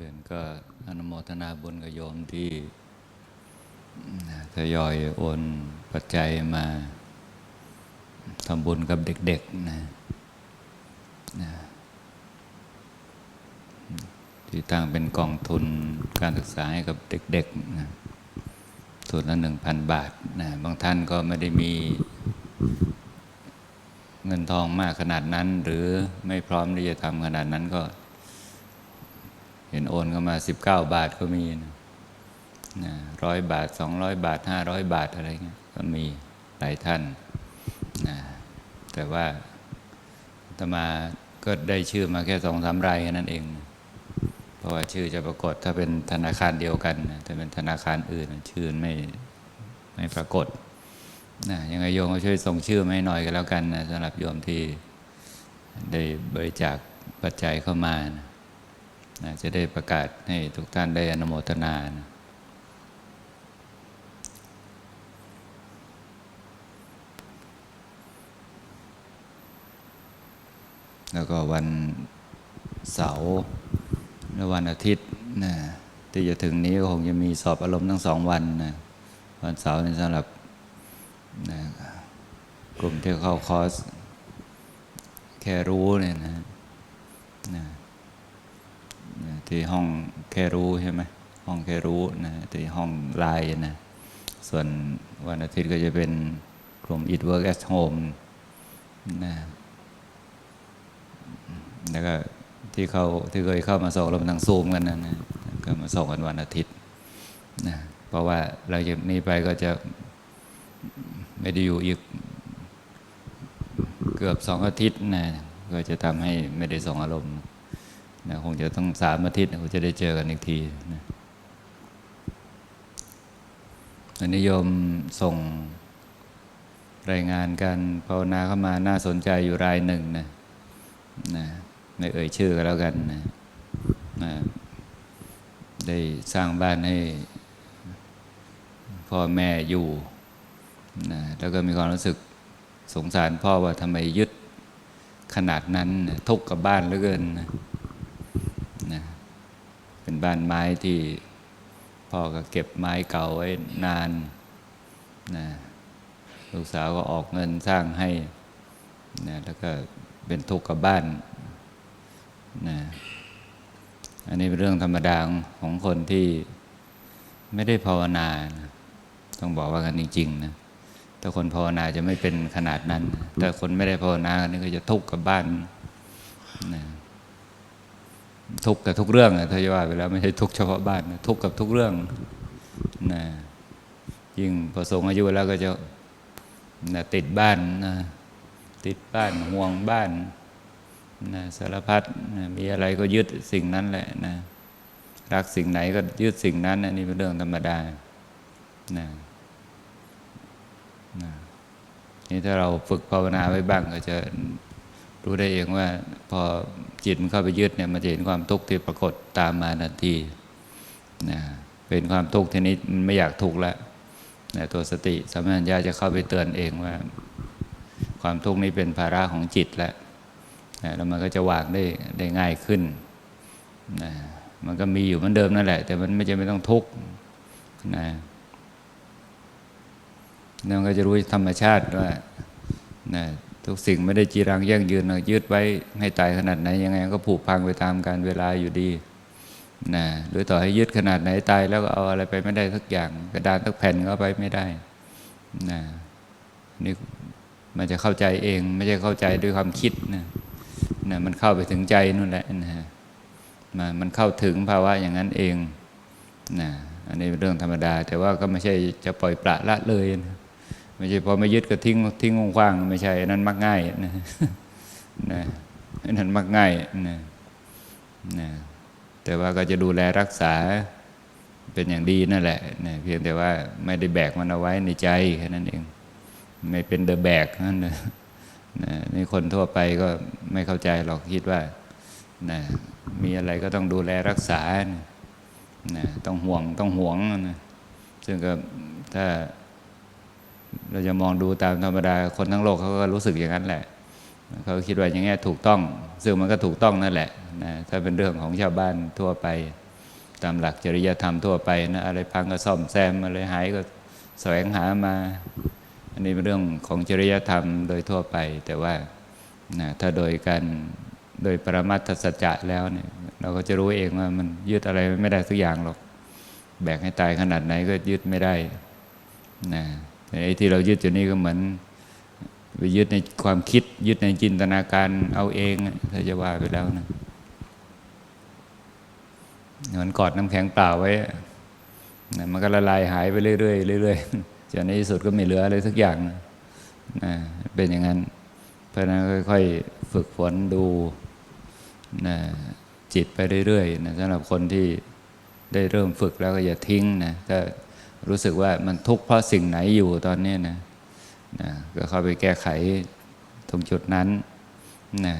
อื่นก็อนุโมทนาบุญกับโยมที่ทยอยโอนปัจจัยมาทำบุญกับเด็กๆนะนะที่ตั้งเป็นกองทุนการศึกษาให้กับเด็กๆนะส่วนละหนึ่งพันบาทนะบางท่านก็ไม่ได้มีเงินทองมากขนาดนั้น หรือไม่พร้อมที่จะทำขนาดนั้นก็ ห็นโอนเข้ามา 19 บาทก็มีนะร้อยบาท 200 บาท 500 บาทอะไรเงี้ยก็มีหลายท่านนะแต่ว่าตมาก็ได้ชื่อมาแค่สองสามรายแค่นั้นเอง เพราะว่าชื่อจะปรากฏถ้าเป็นธนาคารเดียวกันนะถ้าเป็นธนาคารอื่น ชื่อไม่ไม่ปรากฏนะยังไงโยมก็ช่วยส่งชื่อมาให้หน่อยกันแล้วกันนะสำหรับโยมที่ได้บริจาคปัจจัยเข้ามานะ จะได้ประกาศให้ทุกท่านได้อนโมทนานะแล้วก็วันเสาร์และวันอาทิตย์นะที่จะถึงนี้ก็คงจะมีสอบอารมณ์ทั้งสองวันนะวันเสาร์นี่สำหรับนะกลุ่มที่เข้าคอร์สแค่รู้เนี่ยนะนะ ที่ห้องแค่รู้ใช่ไหมห้องแค่รู้นะที่ห้องไลน์นะส่วนวันอาทิตย์ก็จะเป็นกลุ่ม It Work at Home นะแล้วก็ที่เขาที่เคยเข้ามาส่งเราทางซูมกันนะนะก็มาส่งกันวันอาทิตย์นะเพราะว่าเราจากนี้ไปก็จะไม่ได้อยู่อีกเกือบสองอาทิตย์นะก็จะทำให้ไม่ได้ส่งอารมณ์ นะคงจะต้องสามอาทิตย์คงจะได้เจอกันอีกทีนะอันนิยมส่งรายงานการภาวนาเข้ามาน่าสนใจอยู่รายหนึ่งนะนะไม่เอ่ยชื่อกันแล้วกันนะนะได้สร้างบ้านให้พ่อแม่อยู่นะแล้วก็มีความรู้สึกสงสารพ่อว่าทำไมยึดขนาดนั้นนะทุกข์กับบ้านเหลือเกินนะ นะเป็นบ้านไม้ที่พ่อก็เก็บไม้เก่าไว้นานนะลูกสาวก็ออกเงินสร้างให้นะแล้วก็เป็นทุกข์กับบ้านนะอันนี้เป็นเรื่องธรรมดาของคนที่ไม่ได้ภาวนานะต้องบอกว่ากันจริงๆนะถ้าคนภาวนาจะไม่เป็นขนาดนั้น แต่คนไม่ได้ภาวนานี่ก็จะทุกข์กับบ้านนะ ทุกข์กับทุกเรื่องอะถ้าจะว่าไปแล้วไม่ใช่ทุกข์เฉพาะบ้านทุกข์กับทุกเรื่องนะยิ่งพอสูงอายุแล้วก็จะนะติดบ้านนะติดบ้านห่วงบ้านนะสารพัดนะมีอะไรก็ยึดสิ่งนั้นแหละนะรักสิ่งไหนก็ยึดสิ่งนั้นอันนี้เป็นเรื่องธรรมดานะนะนี่ถ้าเราฝึกภาวนาไว้บ้างก็จะ รู้ได้เองว่า พอจิตมันเข้าไปยึดเนี่ยมันจะเห็นความทุกข์ที่ปรากฏตามมาทันทีนะเป็นความทุกข์ทีนี้มันไม่อยากทุกข์ล้วนะตัวสติสัมปชัญญะจะเข้าไปเตือนเองว่า ความทุกข์นี้เป็นภาระของจิตแล้วนะแล้วมันก็จะวางได้ได้ง่ายขึ้นนะมันก็มีอยู่เหมือนเดิมนั่นแหละ แต่มันไม่จำเป็นต้องทุกข์นะแล้วมันก็จะรู้ธรรมชาติว่านะ ทุกสิ่งไม่ได้จีรังยั่งยืนนะยึดไว้ให้ตายขนาดไหนยังไงก็ผุพังไปตามการเวลาอยู่ดีนะหรือต่อให้ยึดขนาดไหนตายแล้วก็เอาอะไรไปไม่ได้สักอย่าง กระดานสักแผ่นก็ไปไม่ได้นะนี่มันจะเข้าใจเอง ไม่ใช่เข้าใจด้วยความคิดนะนะมันเข้าไปถึงใจนู่นแหละนะมามันเข้าถึงภาวะอย่างนั้นเองนะอันนี้เป็นเรื่องธรรมดา แต่ว่าก็ไม่ใช่จะปล่อยปละละเลยนะ ไม่ใช่พอไม่ยึดก็ทิ้งทิ้งคว้างไม่ใช่นั้นมักง่ายนะนะอันนั้นมักง่ายนะนะแต่ว่าก็จะดูแลรักษาเป็นอย่างดีนั่นแหละนะเพียงแต่ว่าไม่ได้แบกมันเอาไว้ในใจแค่นั้นเอง ไม่เป็นเดอะแบกนั่นนะนี่คนทั่วไปก็ไม่เข้าใจหรอกคิดว่านะมีอะไรก็ต้องดูแลรักษานะต้องห่วงต้องห่วงนะซึ่งก็ถ้า เราจะมองดูตามธรรมดาคนทั้งโลกเขาก็รู้สึกอย่างนั้นแหละเขาคิดว่าอย่างนี้ถูกต้อง ซึ่งมันก็ถูกต้องนั่นแหละนะถ้าเป็นเรื่องของชาวบ้านทั่วไป ตามหลักจริยธรรมทั่วไปนะอะไรพังก็ซ่อมแซมอะไรหายก็แสวงหามา อันนี้เป็นเรื่องของจริยธรรมโดยทั่วไป แต่ว่านะถ้าโดยการโดยปรมัตถสัจจะแล้วเนี่ยเราก็จะรู้เองว่ามันยึดอะไรไม่ได้สักอย่างหรอก แบกให้ตายขนาดไหนก็ยึดไม่ได้นะ ไอ้ที่เรายึดอยู่นี่ก็เหมือนไปยึดในความคิด ยึดในจินตนาการเอาเองถ้าจะว่าไปแล้วนะเหมือนกอดน้ำแข็งเปล่าไว้มันก็ละลายหายไปเรื่อยๆเรื่อยๆจนในที่สุดก็ไม่เหลืออะไรสักอย่างนะเป็นอย่างนั้น เพราะฉะนั้นค่อยๆฝึกฝนดูนะจิตไปเรื่อยๆนะสำหรับคนที่ได้เริ่มฝึกแล้วก็อย่าทิ้งนะถ้า รู้สึกว่ามันทุกข์เพราะสิ่งไหนอยู่ตอนนี้นะนะก็เข้าไปแก้ไขตรงจุดนั้นนะ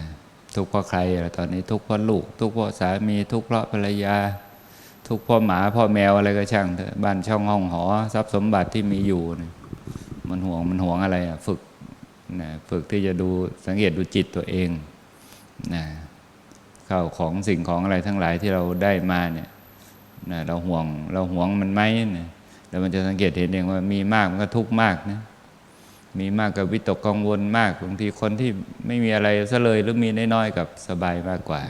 ทุกข์เพราะใครล่ะตอนนี้ ทุกข์เพราะลูก ทุกข์เพราะสามีทุกข์เพราะภรรยา ทุกข์เพราะหมาพ่อแมวอะไรก็ช่างเถอะบ้านช่องห้องหอทรัพย์สมบัติที่มีอยู่นะมันห่วงมันห่วงอะไรอะฝึกนะฝึกที่จะดูสังเกตดูจิตตัวเองนะข้าวของสิ่งของอะไรทั้งหลายที่เราได้มาเนี่ยนะเราห่วงเราห่วงมันไหมนะ แล้วมันจะสังเกตเห็นเองว่ามีมากมันก็ทุกข์มากนะมีมากกับวิตกกังวลมากบางทีคนที่ไม่มีอะไรซะเลยหรือมีน้อยๆกับสบายมากกว่า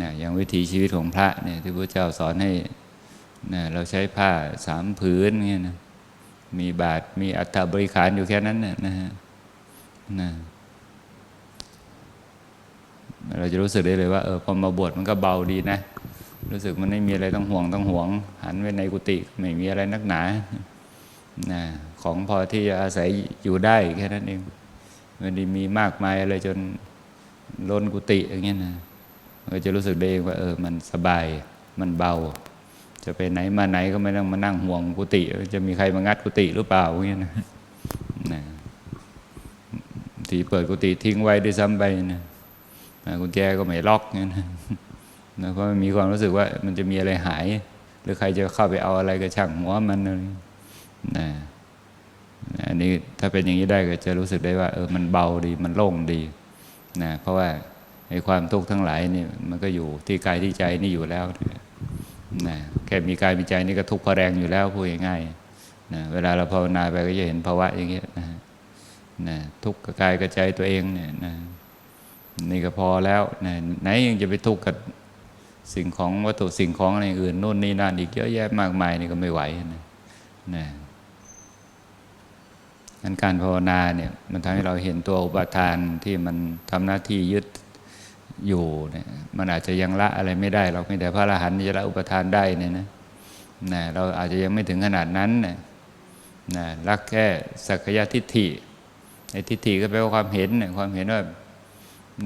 นะอย่างวิถีชีวิตของพระเนี่ยที่พระเจ้าสอนให้นะเราใช้ผ้าสามผืนเงี้ยนะมีบาทมีอัฐบริขารอยู่แค่นั้นนะนะฮะนะเราจะรู้สึกได้เลยว่าเออพอมาบวชมันก็เบาดีนะ รู้สึกมันไม่มีอะไรต้องห่วงต้องห่วง หันไว้ในกุฏิไม่มีอะไรนักหนานะของพอที่จะอาศัยอยู่ได้แค่นั้นเองไม่ได้มีมากมายอะไรจนล้นกุฏิอย่างเงี้ยนะก็จะรู้สึกได้เองว่าเออมันสบายมันเบา จะไปไหนมาไหนก็ไม่ต้องมานั่งห่วงกุฏิจะมีใครมางัดกุฏิหรือเปล่าอย่างเงี้ยนะนะที่เปิดกุฏิทิ้งไว้ด้วยซ้ำไปนะกุญแจก็ไม่ล็อกเงี้ยนะ นะเพราะมันมีความรู้สึกว่ามันจะมีอะไรหาย หรือใครจะเข้าไปเอาอะไรก็ช่างหัวมันนะอันนี้ถ้าเป็นอย่างนี้ได้ก็จะรู้สึกได้ว่าเออมันเบาดีมันโล่งดีนะเพราะว่าไอ้ความทุกข์ทั้งหลายนี่มันก็อยู่ที่กายที่ใจนี่อยู่แล้วนะแค่มีกายมีใจนี่ก็ทุกข์พอแรงอยู่แล้วพูดง่ายๆนะเวลาเราภาวนาไปก็จะเห็นภาวะอย่างเงี้ยนะนะทุกข์กับกายกับใจตัวเองเนี่ยนะนี่ก็พอแล้วนะไหนยังจะไปทุกข์กับ สิ่งของวัตถุสิ่งของอะไรอื่นโน่นนี่นั่นอีกเยอะแยะมากมายนี่ก็ไม่ไหวนะนะงั้นการภาวนาเนี่ยมันทำให้เราเห็นตัวอุปทานที่มันทำหน้าที่ยึดอยู่เนี่ยมันอาจจะยังละอะไรไม่ได้เราไม่แต่พระอรหันต์จะละอุปทานได้เนี่ยนะนะเราอาจจะยังไม่ถึงขนาดนั้นนะนะรักแค่สักยะทิฏฐิไอ้ทิฏฐิก็แปลว่าความเห็นเนี่ยความเห็นว่า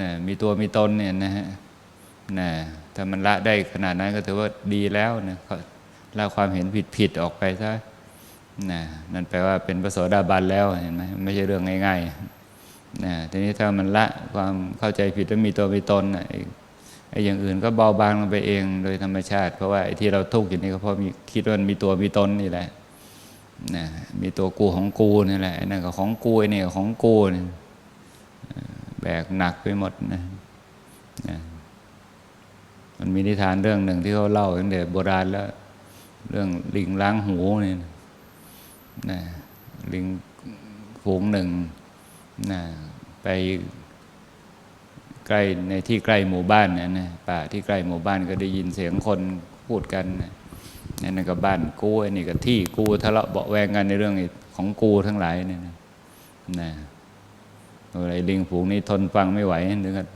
นะมีตัวมีตนเนี่ยนะฮะนะ ถ้ามันละได้ขนาดนั้นก็ถือว่าดีแล้วนะละความเห็นผิดผิดออกไปซะนะนั่นแปลว่าเป็นพระโสดาบันแล้วเห็นไหมไม่ใช่เรื่องง่ายๆนะทีนี้ถ้ามันละความเข้าใจผิดว่ามีตัวมีตนไอ้ไอ้อย่างอื่นก็เบาบางลงไปเองโดยธรรมชาติ เพราะว่าไอ้ที่เราทุกข์อยู่นี่ก็เพราะมีคิดว่ามีตัวมีตนนี่แหละนะมีตัวกูของกูนี่แหละนั่นก็ของกูนี่ก็ของกูแบกหนักไปหมดนะนะ มันมีนิทานเรื่องหนึ่งที่เขาเล่าตั้งแต่โบราณแล้ว เรื่องลิงล้างหูนี่นะลิงฝูงหนึ่งนะไปใกล้ในที่ใกล้หมู่บ้านนะนะป่าที่ใกล้หมู่บ้านก็ได้ยินเสียงคนพูดกันนะนั่นก็บ้านกูไอ้นี่ก็ที่กูทะเลาะเบาแวงกันในเรื่องของกูทั้งหลายเนี่ยนะนะอะไรลิงฝูงนี้ทนฟังไม่ไหวนึกว่า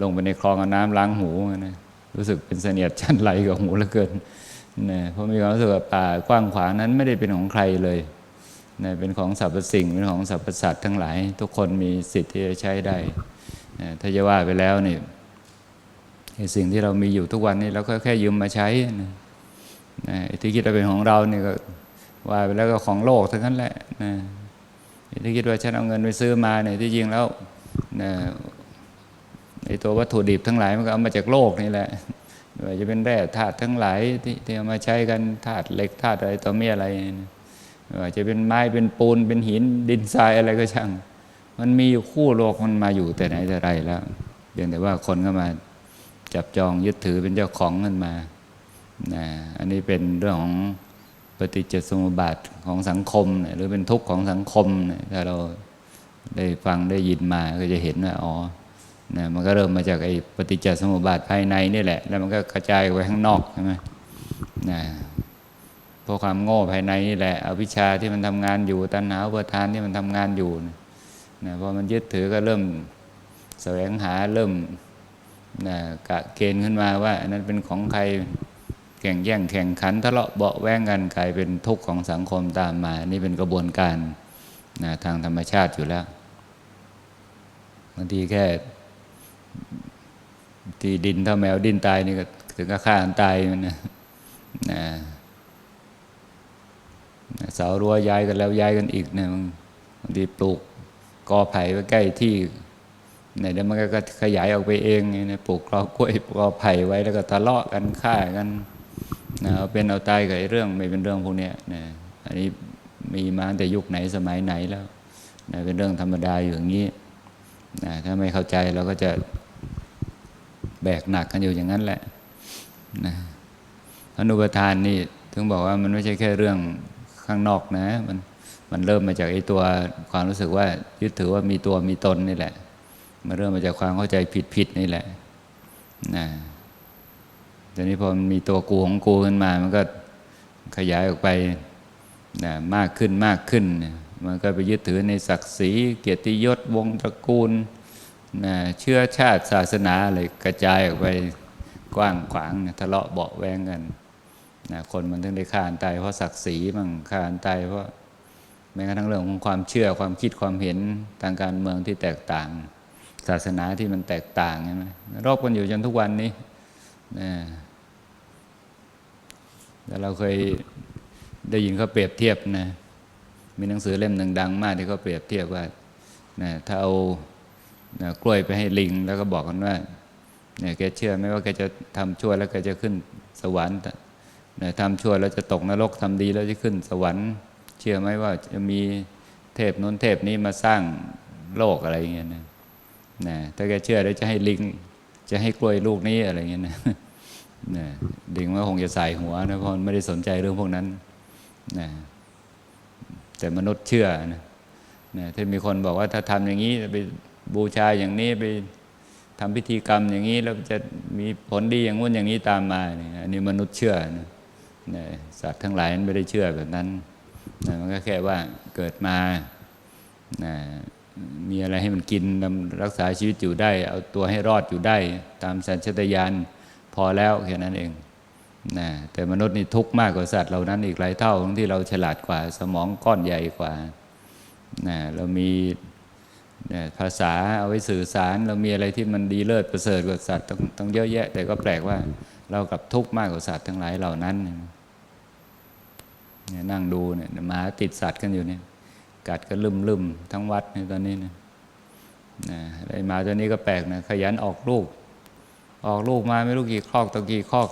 ลงไปในคลองเอาน้ำล้างหูนะ รู้สึกเป็นเสนียดชันไหลกับหูเหลือเกินนะเพราะมีความรู้สึกว่าป่ากว้างขวางนั้นไม่ได้เป็นของใครเลยนะเป็นของสรรพสิ่งเป็นของสรรพสัตว์ทั้งหลาย ทุกคนมีสิทธิ์ที่จะใช้ได้นะถ้าจะว่าไปแล้วนี่สิ่งที่เรามีอยู่ทุกวันนี้เราก็แค่ยืมมาใช้นะนะที่คิดว่าเป็นของเราเนี่ยก็ว่าไปแล้วก็ของโลกทั้งนั้นแหละนะที่คิดว่าฉันเอาเงินไปซื้อมาเนี่ยที่จริงแล้วนะ ตัววัตถุดิบทั้งหลายมันก็เอามาจากโลกนี่แหละไม่ว่าจะเป็นแร่ธาตุทั้งหลายที่ที่เอามาใช้กันธาตุเหล็กธาตุอะไรต่อมีอะไรไม่ว่าจะเป็นไม้เป็นปูนเป็นหินดินทรายอะไรก็ช่าง มันมีอยู่คู่โลกมันมาอยู่แต่ไหนแต่ไรแล้วเพียงแต่ว่าคนก็มาจับจองยึดถือเป็นเจ้าของกันมานะอันนี้เป็นเรื่องของปฏิจจสมุปบาทของสังคมหรือเป็นทุกข์ของสังคมถ้าเราได้ฟังได้ยินมาก็จะเห็นว่าอ๋อ นะมันก็เริ่มมาจากไอ้ปฏิจจสมุปบาทภายในนี่แหละ แล้วมันก็กระจายไปข้างนอกใช่ไหมนะเพราะความโง่ภายในนี่แหละอวิชชาที่มันทำงานอยู่ตัณหาอุปทานที่มันทำงานอยู่นะพอมันยึดถือก็เริ่มแสวงหาเริ่มนะกะเกณฑ์ขึ้นมาว่าอันนั้นเป็นของใครแข่งแย่งแข่งขันทะเลาะเบาแว้งกันกลายเป็นทุกข์ของสังคมตามมา นี่เป็นกระบวนการนะทางธรรมชาติอยู่แล้วบางทีแค่ ที่ดินเท่าแมวดินตายนี่ก็ถึงก็ฆ่ากันตายมันนะนะเสารั้วย้ายกันแล้วย้ายกันอีกนะบางบางทีปลูกกอไผ่ไว้ใกล้ที่เนี่ยเดี๋ยวมันก็ขยายออกไปเองไงนะปลูกกอกล้วยกอไผ่ไว้แล้วก็ทะเลาะกันฆ่ากันนะเอาเป็นเอาตายกับไอ้เรื่องไม่เป็นเรื่องพวกเนี้ยนะอันนี้มีมาตั้งแต่ยุคไหนสมัยไหนแล้วนะเป็นเรื่องธรรมดาอยู่อย่างนี้นะถ้าไม่เข้าใจเราก็จะ แบกหนักกันอยู่อย่างนั้นแหละนะอนุปทานนี่ถึงบอกว่ามันไม่ใช่แค่เรื่องข้างนอกนะ มันมันเริ่มมาจากไอ้ตัวความรู้สึกว่ายึดถือว่ามีตัวมีตนนี่แหละ มันเริ่มมาจากความเข้าใจผิดๆนี่แหละนะทีนี้พอมันมีตัวกูของกูขึ้นมา มันก็ขยายออกไปนะมากขึ้นมากขึ้น มันก็ไปยึดถือในศักดิ์ศรีเกียรติยศวงศ์ตระกูล นะเชื้อชาติศาสนาอะไรกระจายออกไปกว้างขวางนะทะเลาะเบาแวงกันนะคนมันถึงได้ฆ่ากันตายเพราะศักดิ์ศรีมั่งฆ่ากันตายเพราะแม้กระทั่งเรื่องของความเชื่อความคิดความเห็นทางการเมืองที่แตกต่าง ศาสนาที่มันแตกต่างใช่ไหมรบกันอยู่จนทุกวันนี้นะแล้วเราเคยได้ยินเขาเปรียบเทียบนะมีหนังสือเล่มหนึ่งดังมากที่เขาเปรียบเทียบว่านะถ้าเอา กล้วยไปให้ลิง แล้วก็บอกกันว่าเนี่ยแกเชื่อไหมว่าแกจะทำชั่วแล้วแกจะขึ้นสวรรค์นะทำชั่วแล้วจะตกนรกทำดีแล้วจะขึ้นสวรรค์ เชื่อไหมว่าจะมีเทพนู้นเทพนี้มาสร้างโลกอะไรอย่างเงี้ยนะนะถ้าแกเชื่อแล้วจะให้ลิง จะให้กล้วยลูกนี้อะไรเงี้ยนะนะลิงว่าคงจะใส่หัวนะเพราะมันไม่ได้สนใจเรื่องพวกนั้นนะแต่มนุษย์เชื่อนะนะถ้ามีคนบอกว่าถ้าทำอย่างนี้จะไป บูชาอย่างนี้ไปทำพิธีกรรมอย่างนี้แล้วจะมีผลดีอย่างงู้นอย่างนี้ตามมาเนี่ยอันนี้มนุษย์เชื่อนะนะสัตว์ทั้งหลายมันไม่ได้เชื่อแบบนั้นนะมันก็แค่ว่าเกิดมานะมีอะไรให้มันกินรักษาชีวิตอยู่ได้ เอาตัวให้รอดอยู่ได้ ตามสัญชาตญาณพอแล้วแค่นั้นเองนะแต่มนุษย์นี่ทุกข์มากกว่าสัตว์เหล่านั้นอีกหลายเท่าทั้งที่เราฉลาดกว่าสมองก้อนใหญ่กว่านะเรามี ภาษาเอาไว้สื่อสาร เรามีอะไรที่มันดีเลิศประเสริฐกว่าสัตว์ต้องต้องเยอะแยะ แต่ก็แปลกว่าเรากับทุกข์มากกว่าสัตว์ทั้งหลายเหล่านั้นเนี่ยนั่งดูเนี่ยหมาติดสัตว์กันอยู่เนี่ย กัดก็ลืมลืมๆทั้งวัดในตอนนี้นะนะไอ้หมาตัวนี้ก็แปลกนะขยันออกลูก ออกลูกมาไม่รู้กี่คอกต่อกี่คอก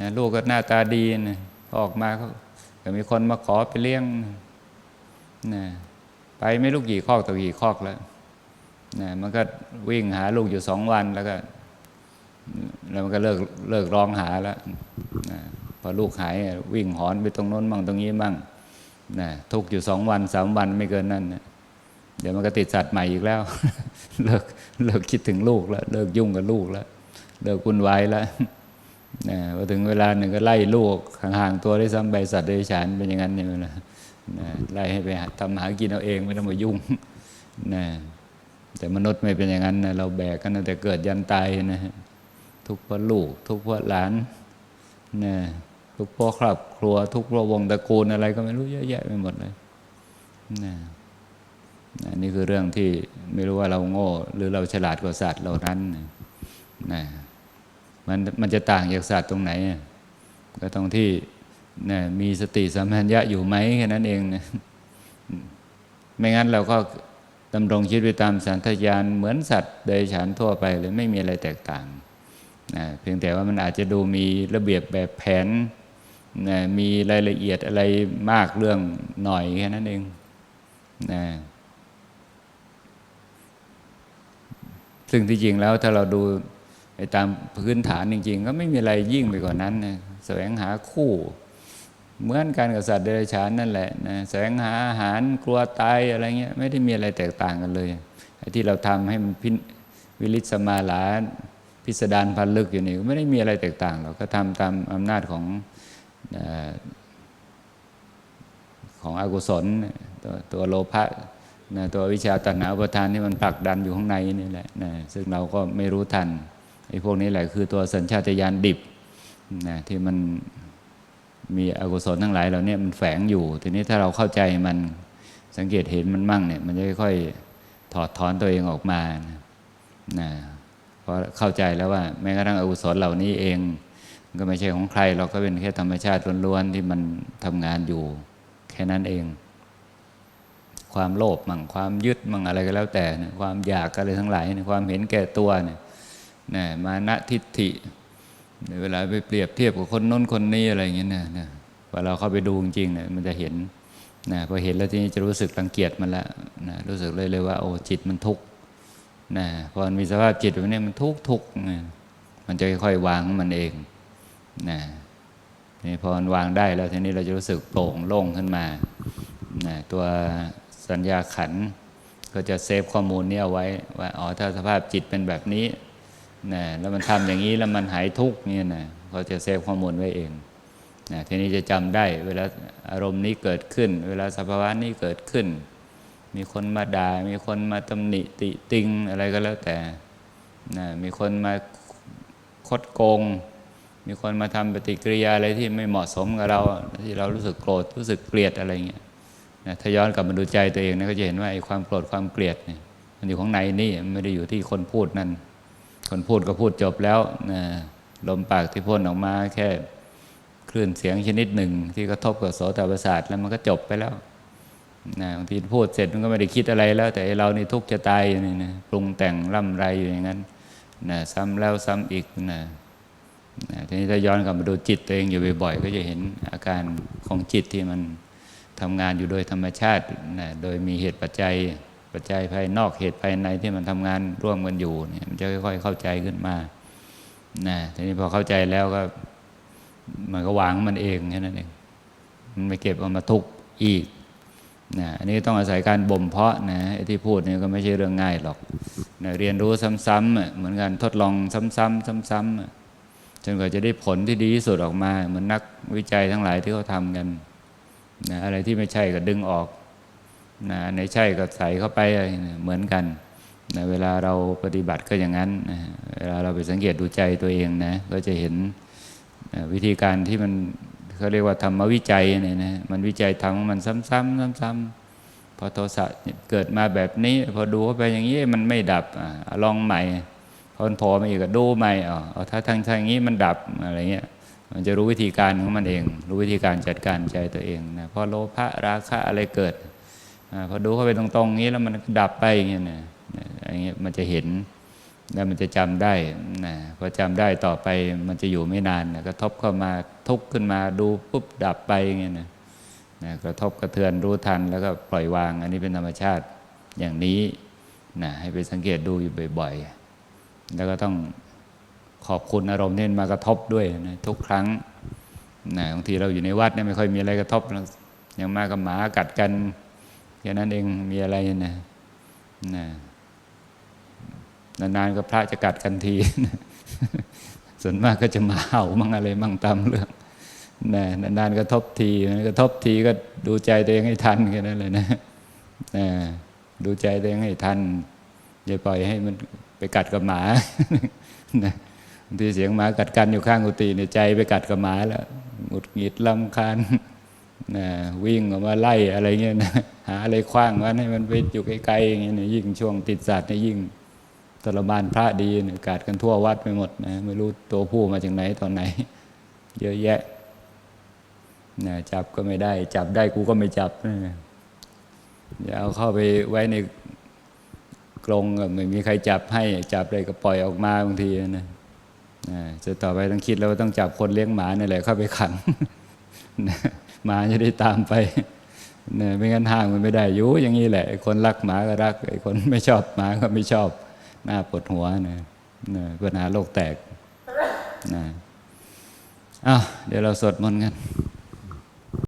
นะลูกก็หน้าตาดีนะออกมาก็ก็มีคนมาขอไปเลี้ยงนะ ไปไม่รู้กี่คอกต่อกี่คอกแล้วนะมันก็วิ่งหาลูกอยู่สองวันแล้วก็ แล้วมันก็เลิกเลิกร้องหาแล้วนะพอลูกหายวิ่งหอนไปตรงโน้นมั่งตรงนี้มั่งนะทุกอยู่สองวันสามวันไม่เกินนั้นนะเดี๋ยวมันก็ติดสัตว์ใหม่อีกแล้ว เลิกเลิกคิดถึงลูกแล้ว เลิกยุ่งกับลูกแล้ว เลิกวุ่นวายแล้วนะพอถึงเวลาหนึ่งก็ไล่ลูกห่างๆตัวได้ซ้ำใบสัตว์เดรัจฉานเป็นอย่างนั้นเนี่ยนะ นะไล่ให้ไปหาทำหากินเอาเองไม่ต้องมายุ่งนะแต่มนุษย์ไม่เป็นอย่างนั้นนะเราแบกกันตั้งแต่เกิดยันตายนะทุกเพราะลูก ทุกเพราะหลานนะทุกพวกครอบครัว ทุกพวกวงตระกูลอะไรก็ไม่รู้เยอะแยะไปหมดเลยนะนะนี่คือเรื่องที่ไม่รู้ว่าเราโง่ หรือเราฉลาดกว่าสัตว์เหล่านั้นนะมันมันจะต่างจากสัตว์ตรงไหน ก็ตรงที่ นะมีสติสัมปชัญญะอยู่ไหมแค่นั้นเองนะไม่งั้นเราก็ดำรงชีวิตไปตามสันทยานเหมือนสัตว์เดรัจฉานทั่วไปเลยไม่มีอะไรแตกต่างนะเพียงแต่ว่ามันอาจจะดูมีระเบียบแบบแผนนะมีรายละเอียดอะไรมากเรื่องหน่อยแค่นั้นเองนะซึ่งที่จริงแล้วถ้าเราดูไปตามพื้นฐานจริง ๆ ก็ไม่มีอะไรยิ่งไปกว่านั้นนะแสวงหาคู่ เหมือนกันกับสัตว์เดรัจฉานนั่นแหละนะแสวงหาอาหารกลัวตายอะไรเงี้ยไม่ได้มีอะไรแตกต่างกันเลยไอ้ที่เราทำให้มันพินวิลิตสมาลาพิสดารพันลึกอยู่นี่ก็ไม่ได้มีอะไรแตกต่างหรอกก็ทำตามอำนาจของอของอกุศลตัวตัวโลภะนะตัววิชาตัณหาอุปทานที่มันผลักดันอยู่ข้างในนี่แหละนะซึ่งเราก็ไม่รู้ทันไอ้พวกนี้แหละคือตัวสัญชาตญาณดิบนะที่มัน มีอกุศลทั้งหลายเหล่านี้มันแฝงอยู่ ทีนี้ถ้าเราเข้าใจมันสังเกตเห็นมันมั่งเนี่ย มันจะค่อยๆถอดถอนตัวเองออกมานะเพราะเข้าใจแล้วว่า แม้กระทั่งอกุศลเหล่านี้เองมันก็ไม่ใช่ของใคร เราก็เป็นแค่ธรรมชาติล้วนๆที่มันทำงานอยู่ แค่นั้นเอง ความโลภมั่งความยึดมั่งอะไรก็แล้วแต่นะความอยากอะไรทั้งหลายนะความเห็นแก่ตัวเนี่ยนะมานะทิฏฐิ เวลาไปเปรียบเทียบกับคนน้นคนนี้อะไรอย่างเงี้ยนะนะพอเราเข้าไปดูจริงๆเนี่ยมันจะเห็นนะพอเห็นแล้วทีนี้จะรู้สึกรังเกียจมันละนะรู้สึกเลยเลยว่า โอ้จิตมันทุกข์นะพอมีสภาพจิตแบบนี้มันทุกข์ทุกข์มันจะค่อยๆวางมันเองนะนี่พอวางได้แล้วทีนี้เราจะรู้สึกโปร่งโล่งขึ้นมานะตัวสัญญาขันก็จะเซฟข้อมูลนี้เอาไว้ว่าอ๋อถ้าสภาพจิตเป็นแบบนี้ นะแล้วมันทำอย่างนี้แล้วมันหายทุกข์เนี่ยนะเขาจะเซฟข้อมูลไว้เองนะทีนี้จะจำได้ เวลาอารมณ์นี้เกิดขึ้น เวลาสภาวะนี้เกิดขึ้น มีคนมาด่ามีคนมาตำหนิติติงอะไรก็แล้วแต่นะมีคนมาคดโกง มีคนมาทำปฏิกิริยาอะไรที่ไม่เหมาะสมกับเราที่เรารู้สึกโกรธรู้สึกเกลียดอะไรเงี้ยนะถ้าย้อนกลับมาดูใจตัวเองนะก็จะเห็นว่าไอ้ความโกรธความเกลียดเนี่ยมันอยู่ข้างในนี่มันไม่ได้อยู่ที่คนพูดนั่น คนพูดก็พูดจบแล้วนะลมปากที่พ่นออกมาแค่คลื่นเสียงชนิดหนึ่ง ที่กระทบกับโสตประสาทแล้วมันก็จบไปแล้วนะบางทีพูดเสร็จมันก็ไม่ได้คิดอะไรแล้ว แต่เรานี่ทุกข์จะตายอยู่นี่นะปรุงแต่งร่ำไรอยู่อย่างนั้นนะซ้ำแล้วซ้ำอีกนะนะทีนี้ถ้าย้อนกลับมาดูจิตตัวเองอยู่บ่อยๆ ก็จะเห็นอาการของจิตที่มันทำงานอยู่โดยธรรมชาตินะโดยมีเหตุปัจจัย ปัจจัยภายนอกเหตุภายในที่มันทำงานร่วมกันอยู่เนี่ยมันจะค่อย ๆ เข้าใจขึ้นมานะทีนี้พอเข้าใจแล้วก็ มันก็วางมันเองแค่นั้นเองมันไม่เก็บเอามาทุกอีกนะอันนี้ต้องอาศัยการบ่มเพาะนะที่พูดเนี่ยก็ไม่ใช่เรื่องง่ายหรอกนะเรียนรู้ซ้ำๆเหมือนกันทดลองซ้ำๆซ้ำๆจนกว่าจะได้ผลที่ดีที่สุดออกมา เหมือนนักวิจัยทั้งหลายที่เขาทำกันนะอะไรที่ไม่ใช่ก็ดึงออก นะในใช่ก็ใส่เข้าไปเหมือนกันนะเวลาเราปฏิบัติก็อย่างนั้นนะเวลาเราไปสังเกตดูใจตัวเองนะก็จะเห็นนะวิธีการที่มันเขาเรียกว่าธรรมวิจัยเนี่ยนะมันวิจัยทำของมันซ้ำๆซ้ำๆพอโทสะเกิดมาแบบนี้ พอดูเข้าไปอย่างนี้มันไม่ดับอลองใหม่พอมันโผล่มาอีกก็ดูใหม่อ๋อถ้าทางทางนี้มันดับอะไรเงี้ยมันจะรู้วิธีการของมันเอง รู้วิธีการจัดการใจตัวเองนะพอโลภะราคะอะไรเกิด พอดูเข้าไปตรงๆงนี้แล้วมันดับไปอย่างเงี้ยนะอย่างเงี้ยมันจะเห็นแล้วมันจะจำได้นะพอจำได้ต่อไปมันจะอยู่ไม่นานนะกระทบเข้ามาทุกขึ้นมาดูปุ๊บดับไปอย่างเงี้ยนะนะกระทบกระเทือนรู้ทันแล้วก็ปล่อยวาง อันนี้เป็นธรรมชาติอย่างนี้นะให้ไปสังเกตดูอยู่บ่อย ๆ แล้วก็ต้องขอบคุณอารมณ์ที่มากระทบด้วยนะทุกครั้งนะบางทีเราอยู่ในวัดเนี่ยไม่ค่อยมีอะไรกระทบอย่างมากกับหมากัดกัน ค่นั้นเองมีอะไรนะนะนานๆก็พระจะกัดกันทีส่วนมากก็จะมาเห่ามั่งอะไรมั่งตามเรื่องนะนานๆก็ทบทีกระทบทีก็ดูใจตัวเองให้ทันแค่นั้นเลยนะนะดูใจตัวเองให้ทันอย่าปล่อยให้มันไปกัดกับหมานะบางทีเสียงหมากัดกันอยู่ข้างกุฏิในใจไปกัดกับหมาแล้วหงุดหงิดลำคาญนะวิ่งออกมาไล่อะไรเงี้ยนะ หาอะไรคว้างมันให้มันไปอยู่ไกลๆอย่างเงี้ยยิ่งช่วงติดสัตว์เนี่ยยิ่งทรมานพระดีเนี่ยกัดกันทั่ววัดไปหมดนะไม่รู้ตัวผู้มาจากไหนตอนไหน เยอะแยะนะจับก็ไม่ได้ จับได้กูก็ไม่จับนะอย่าเอาเข้าไปไว้ในกรงก็ไม่มีใครจับให้ จับได้ก็ปล่อยออกมาบางทีนะนะจะต่อไปต้องคิดแล้วว่าต้องจับคนเลี้ยงหมาเนี่ยแหละเข้าไปขังหมาจะได้ตามไป เนี่ยไม่งั้นห้างมันไม่ได้อยู่อย่างนี้แหละไอ้คนรักหมาก็รักไอ้คนไม่ชอบหมาก็ไม่ชอบหน้าปวดหัวเนะนะปัญหาโลกแตกนะอ้าวเดี๋ยวเราสวดมนต์กัน